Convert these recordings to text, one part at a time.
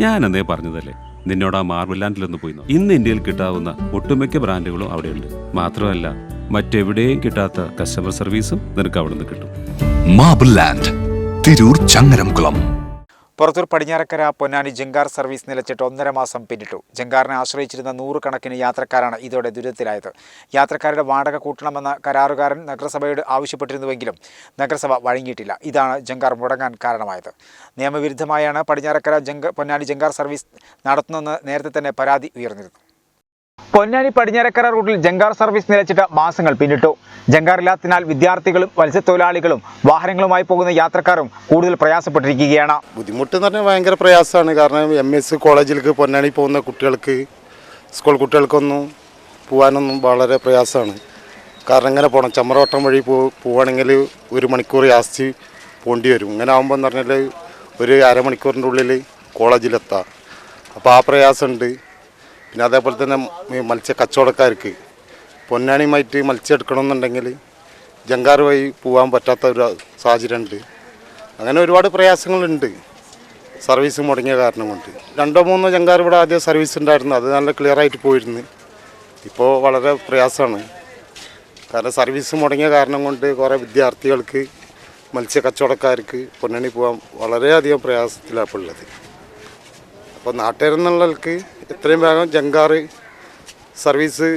ഞാൻ അന്നേ പറഞ്ഞതല്ലേ? നിന്നോട് ആ മാർബിൾ ലാൻഡിലൊന്ന് പോയി. ഇന്ന് ഇന്ത്യയിൽ കിട്ടാവുന്ന ഒട്ടുമിക്ക ബ്രാൻഡുകളും അവിടെയുണ്ട്. മാത്രമല്ല മറ്റെവിടെയും കിട്ടാത്ത കസ്റ്റമർ സർവീസും നിനക്ക് അവിടെ നിന്ന് കിട്ടും. Marble land Tirur Changaramkulam. Purathur Padinjarakkara Ponnani ജങ്കാർ service നിലച്ചിട്ട് ഒന്നര മാസം പിന്നിട്ടു. ജങ്കാറിനെ ആശ്രയിച്ചിരുന്ന നൂറുകണക്കിന് യാത്രക്കാരാണ് ഇതോടെ ദുരിതത്തിലായത്. യാത്രക്കാരുടെ വാടക കൂട്ടണമെന്ന കരാറുകാരൻ നഗരസഭയോട് ആവശ്യപ്പെട്ടിരുന്നുവെങ്കിലും നഗരസഭ വഴങ്ങിയിട്ടില്ല. ഇതാണ് ജങ്കാർ മുടങ്ങാൻ കാരണമായത്. നിയമവിരുദ്ധമായാണ് പടിഞ്ഞാറക്കര പൊന്നാനി ജങ്കാർ സർവീസ് നടത്തുന്നതെന്ന് നേരത്തെ തന്നെ പരാതി ഉയർന്നിരുന്നു. പൊന്നാനി പടിഞ്ഞാറക്കര റൂട്ടിൽ ജങ്കാർ സർവീസ് നിലച്ചിട്ട് മാസങ്ങൾ പിന്നിട്ടു. ജങ്കാറില്ലാത്തതിനാൽ വിദ്യാർത്ഥികളും മത്സ്യത്തൊഴിലാളികളും വാഹനങ്ങളുമായി പോകുന്ന യാത്രക്കാരും കൂടുതൽ പ്രയാസപ്പെട്ടിരിക്കുകയാണ്. ബുദ്ധിമുട്ട് എന്ന് പറഞ്ഞാൽ ഭയങ്കര പ്രയാസമാണ് കാരണം എം എസ് കോളേജിലേക്ക് പൊന്നാനി പോകുന്ന കുട്ടികൾക്ക് സ്കൂൾ കുട്ടികൾക്കൊന്നും പോകാനൊന്നും വളരെ പ്രയാസമാണ് കാരണം ഇങ്ങനെ പോകണം ചമ്മറോട്ടം വഴി പോ ഒരു മണിക്കൂർ യാസ്തി പോകേണ്ടി വരും. ഇങ്ങനെ ആകുമ്പോൾ എന്ന് പറഞ്ഞാൽ ഒരു അരമണിക്കൂറിന്റെ ഉള്ളിൽ കോളേജിലെത്താം. അപ്പോൾ ആ പ്രയാസമുണ്ട്. പിന്നെ അതേപോലെ തന്നെ മത്സ്യ കച്ചവടക്കാർക്ക് പൊന്നാണിയുമായിട്ട് മത്സ്യം എടുക്കണമെന്നുണ്ടെങ്കിൽ ജങ്കാർ വഴി പോകാൻ പറ്റാത്ത ഒരു സാഹചര്യമുണ്ട്. അങ്ങനെ ഒരുപാട് പ്രയാസങ്ങളുണ്ട് സർവീസ് മുടങ്ങിയ കാരണം കൊണ്ട്. രണ്ടോ മൂന്നോ ജങ്കാർ ഇവിടെ ആദ്യം സർവീസ് ഉണ്ടായിരുന്നു അത് നല്ല ക്ലിയർ ആയിട്ട് പോയിരുന്നു. ഇപ്പോൾ വളരെ പ്രയാസമാണ്. കാരണം സർവീസ് മുടങ്ങിയ കാരണം കൊണ്ട് കുറേ വിദ്യാർത്ഥികൾക്ക് മത്സ്യ കച്ചവടക്കാർക്ക് പൊന്നണി പോകാൻ വളരെയധികം പ്രയാസത്തിലാണ് ഇപ്പോൾ ഉള്ളത് അപ്പോൾ നാട്ടുകാരെന്നുള്ളവർക്ക് എത്രയും വേഗം ജങ്കാർ സർവീസ്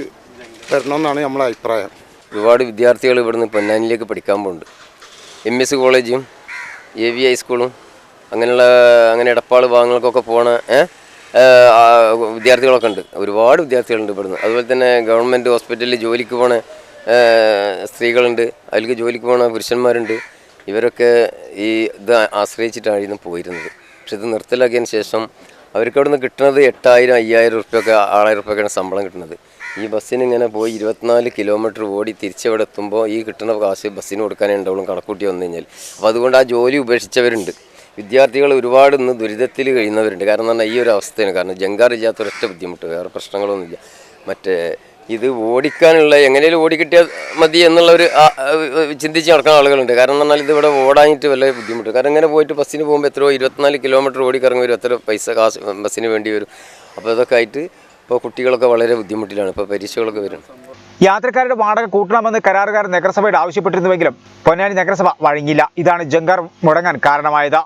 വരണമെന്നാണ് നമ്മളെ അഭിപ്രായം. ഒരുപാട് വിദ്യാർത്ഥികൾ ഇവിടുന്ന് പൊന്നാനിലേക്ക് പഠിക്കാൻ പോകുന്നുണ്ട് എം എസ് കോളേജും എ വി ഹൈസ്കൂളും അങ്ങനെയുള്ള അങ്ങനെ ഇടപ്പാൾ ഭാഗങ്ങൾക്കൊക്കെ പോണ വിദ്യാർത്ഥികളൊക്കെ ഉണ്ട്. ഒരുപാട് വിദ്യാർത്ഥികളുണ്ട് ഇവിടുന്ന്. അതുപോലെ തന്നെ ഗവൺമെന്റ് ഹോസ്പിറ്റലിൽ ജോലിക്ക് പോണ സ്ത്രീകളുണ്ട്. അതിലേക്ക് ജോലിക്ക് പോണ പുരുഷന്മാരുണ്ട്. ഇവരൊക്കെ ഈ ഇത് ആശ്രയിച്ചിട്ടായിരുന്നു പോയിരുന്നത്. പക്ഷെ ഇത് നിർത്തലാക്കിയതിന് ശേഷം അവർക്ക് അവിടെ നിന്ന് കിട്ടുന്നത് എട്ടായിരം അയ്യായിരം ഉറുപ്പ്യൊക്കെ ആറായിരം ഉറുപ്പ്യൊക്കെയാണ് ശമ്പളം കിട്ടുന്നത്. ഈ ബസ്സിന് ഇങ്ങനെ പോയി ഇരുപത്തിനാല് കിലോമീറ്റർ ഓടി തിരിച്ചവിടെ എത്തുമ്പോൾ ഈ കിട്ടുന്ന കാശ് ബസ്സിന് കൊടുക്കാനേ ഉണ്ടാവുള്ളൂ കണക്കൂട്ടി വന്നു കഴിഞ്ഞാൽ. അപ്പോൾ അതുകൊണ്ട് ആ ജോലി ഉപേക്ഷിച്ചവരുണ്ട്. വിദ്യാർത്ഥികൾ ഒരുപാട് ഇന്ന് ദുരിതത്തിൽ കഴിയുന്നവരുണ്ട്. കാരണം പറഞ്ഞാൽ ഈ ഒരു അവസ്ഥയാണ്. കാരണം ജങ്കാർ ഇല്ലാത്ത ഒരൊറ്റ ബുദ്ധിമുട്ട് വേറെ പ്രശ്നങ്ങളൊന്നുമില്ല. മറ്റേ ഇത് ഓടിക്കാനുള്ള എങ്ങനെയും ഓടിക്കിട്ടിയാൽ മതി എന്നുള്ള ഒരു ചിന്തിച്ച് നടക്കുന്ന ആളുകളുണ്ട്. കാരണം പറഞ്ഞാൽ ഇത് ഇവിടെ ഓടാനിട്ട് വല്ല ബുദ്ധിമുട്ട്. കാരണം ഇങ്ങനെ പോയിട്ട് ബസ്സിന് പോകുമ്പോൾ എത്രയോ ഇരുപത്തിനാല് കിലോമീറ്റർ ഓടിക്കിറങ്ങി വരും. എത്ര പൈസ കാശ് ബസ്സിന് വേണ്ടി വരും. അപ്പോൾ ഇതൊക്കെ ആയിട്ട് ഇപ്പോൾ കുട്ടികളൊക്കെ വളരെ ബുദ്ധിമുട്ടിലാണ്. ഇപ്പോൾ പരീക്ഷകളൊക്കെ വരുന്നത് യാത്രക്കാരുടെ വാടക കൂട്ടണമെന്ന് കരാറുകാർ നഗരസഭയോട് ആവശ്യപ്പെട്ടിരുന്നുവെങ്കിലും പൊന്നാനി നഗരസഭ വഴങ്ങിയില്ല. ഇതാണ് ജങ്കാർ മുടങ്ങാൻ കാരണമായത്.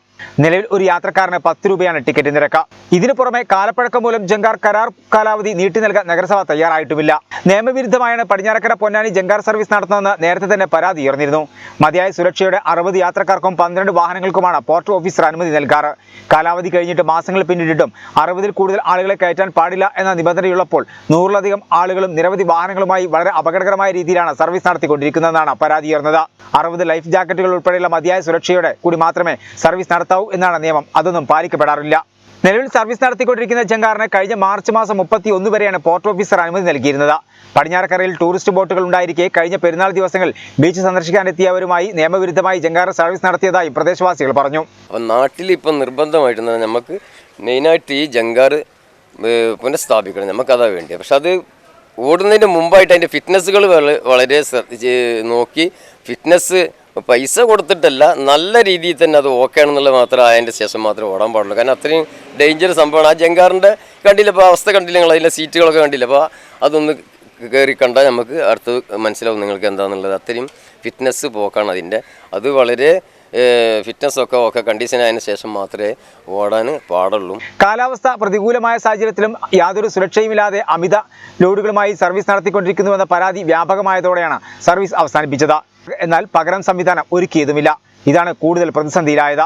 നിലവിൽ ഒരു യാത്രക്കാരന് പത്ത് രൂപയാണ് ടിക്കറ്റ് നിരക്ക്. ഇതിനു പുറമെ കാലപ്പഴക്കം മൂലം ജങ്കാർ കരാർ കാലാവധി നീട്ടി നൽകാൻ നഗരസഭ തയ്യാറായിട്ടുമില്ല. നിയമവിരുദ്ധമായാണ് പടിഞ്ഞാറക്കര പൊന്നാനി ജങ്കാർ സർവീസ് നടത്തുന്നതെന്ന് നേരത്തെ തന്നെ പരാതി ഉയർന്നിരുന്നു. മതിയായ സുരക്ഷയുടെ അറുപത് യാത്രക്കാർക്കും പന്ത്രണ്ട് വാഹനങ്ങൾക്കുമാണ് പോർട്ട് ഓഫീസർ അനുമതി നൽകാറ്. കാലാവധി കഴിഞ്ഞിട്ട് മാസങ്ങൾ പിന്നിട്ടിട്ടും അറുപതിൽ കൂടുതൽ ആളുകളെ കയറ്റാൻ പാടില്ല എന്ന നിബന്ധനയുള്ളപ്പോൾ നൂറിലധികം ആളുകളും നിരവധി വാഹനങ്ങളുമായി വളരെ അപകടകരമായ രീതിയിലാണ് സർവീസ് നടത്തിക്കൊണ്ടിരിക്കുന്നതെന്നാണ് പരാതി ഉയർന്നത്. അറുപത് ലൈഫ് ജാക്കറ്റുകൾ ഉൾപ്പെടെയുള്ള മതിയായ സുരക്ഷയോടെ കൂടി മാത്രമേ സർവീസ് നടത്താവൂ എന്നാണ് നിയമം. അതൊന്നും പാലിക്കപ്പെടാറില്ല. നിലവിൽ സർവീസ് നടത്തിക്കൊണ്ടിരിക്കുന്ന ചെങ്കാറിന് കഴിഞ്ഞ മാർച്ച് മാസം മുപ്പത്തി ഒന്ന് വരെയാണ് പോർട്ട് ഓഫീസർ അനുമതി നൽകിയിരുന്നത്. പടിഞ്ഞാറക്കരയിൽ ടൂറിസ്റ്റ് ബോട്ടുകൾ ഉണ്ടായിരിക്കെ കഴിഞ്ഞ പെരുന്നാൾ ദിവസങ്ങളിൽ ബീച്ച് സന്ദർശിക്കാനെത്തിയവരുമായി നിയമവിരുദ്ധമായി ചെങ്കാറ് സർവീസ് നടത്തിയതായി പ്രദേശവാസികൾ പറഞ്ഞു. അപ്പം നാട്ടിൽ ഇപ്പം നിർബന്ധമായിട്ട് നമുക്ക് മെയിനായിട്ട് ഈ ജങ്കാറ് പുനഃസ്ഥാപിക്കണം. നമുക്കതാ വേണ്ടി പക്ഷെ അത് ഓടുന്നതിന് മുമ്പായിട്ട് അതിന്റെ ഫിറ്റ്നസ്സുകൾ വളരെ നോക്കി ഫിറ്റ്നസ് പൈസ കൊടുത്തിട്ടല്ല നല്ല രീതിയിൽ തന്നെ അത് ഓക്കെ ആണെന്നുള്ളത് മാത്രം ആയതിന്റെ ശേഷം മാത്രമേ ഓടാൻ പാടുള്ളൂ. കാരണം അത്രയും ഡേഞ്ചർ സംഭവമാണ്. ആ ജങ്കാറിന്റെ കണ്ടില്ല? അപ്പോൾ അവസ്ഥ കണ്ടില്ല നിങ്ങൾ? അതിന്റെ സീറ്റുകളൊക്കെ കണ്ടില്ല? അപ്പോൾ അതൊന്ന് കയറി കണ്ടാൽ നമുക്ക് അടുത്ത് മനസ്സിലാവും നിങ്ങൾക്ക് എന്താണെന്നുള്ളത് അത്രയും ഫിറ്റ്നസ് പോക്കാണ് അതിന്റെ അത് വളരെ ഫിറ്റ്നസ്സൊക്കെ ഒക്കെ കണ്ടീഷൻ ശേഷം മാത്രമേ ഓടാൻ പാടുള്ളൂ. കാലാവസ്ഥ പ്രതികൂലമായ സാഹചര്യത്തിലും യാതൊരു സുരക്ഷയുമില്ലാതെ അമിത ലോഡുകളുമായി സർവീസ് നടത്തിക്കൊണ്ടിരിക്കുന്നുവെന്ന പരാതി വ്യാപകമായതോടെയാണ് സർവീസ് അവസാനിപ്പിച്ചത്. എന്നാൽ പകരം സംവിധാനം ഒരുക്കിയതുമില്ല. ഇതാണ് കൂടുതൽ പ്രതിസന്ധിയിലായത്.